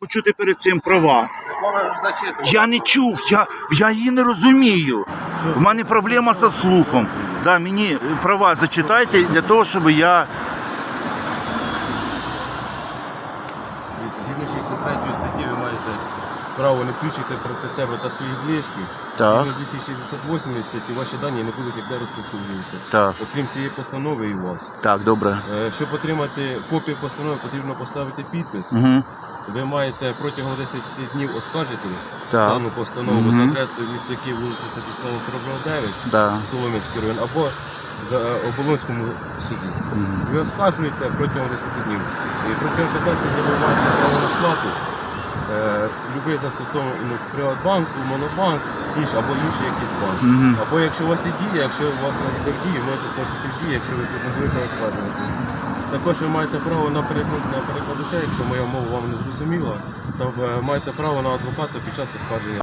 почути перед цим права. Я не чув, я, я її не розумію. У мене проблема зі слухом. Да, мені права зачитайте для того, щоб я. Згідно 63 статті право не свідчити проти себе та своїх близьких. Так. Згідно 268 статті ваші дані не будуть ніде розповсюджуватися. Так. Окрім цієї постанови і у вас. Так, добре. Е, Щоб отримати копію постанови, потрібно поставити підпис. Угу. Ви маєте протягом 10 днів оскаржити Так. дану постанову за адресою міста Київ, вулиця Сатіслава 49, Да. Солом'янський район, або за е, Оболонському суді. Ви оскаржуєте протягом 10 днів. І протягом 15 днів ви маєте право на сплату. Любий застосований ну, Приватбанку, Монобанк, інші, або інші якісь банки. Мгм. Або якщо у вас є дія, якщо у вас не дії, можете сплатити дії, якщо ви не будете оскаржувати. Також ви маєте право на переклад на перекладача, якщо моя мова вам не зрозуміла, то е, маєте право на адвоката під час оскарження.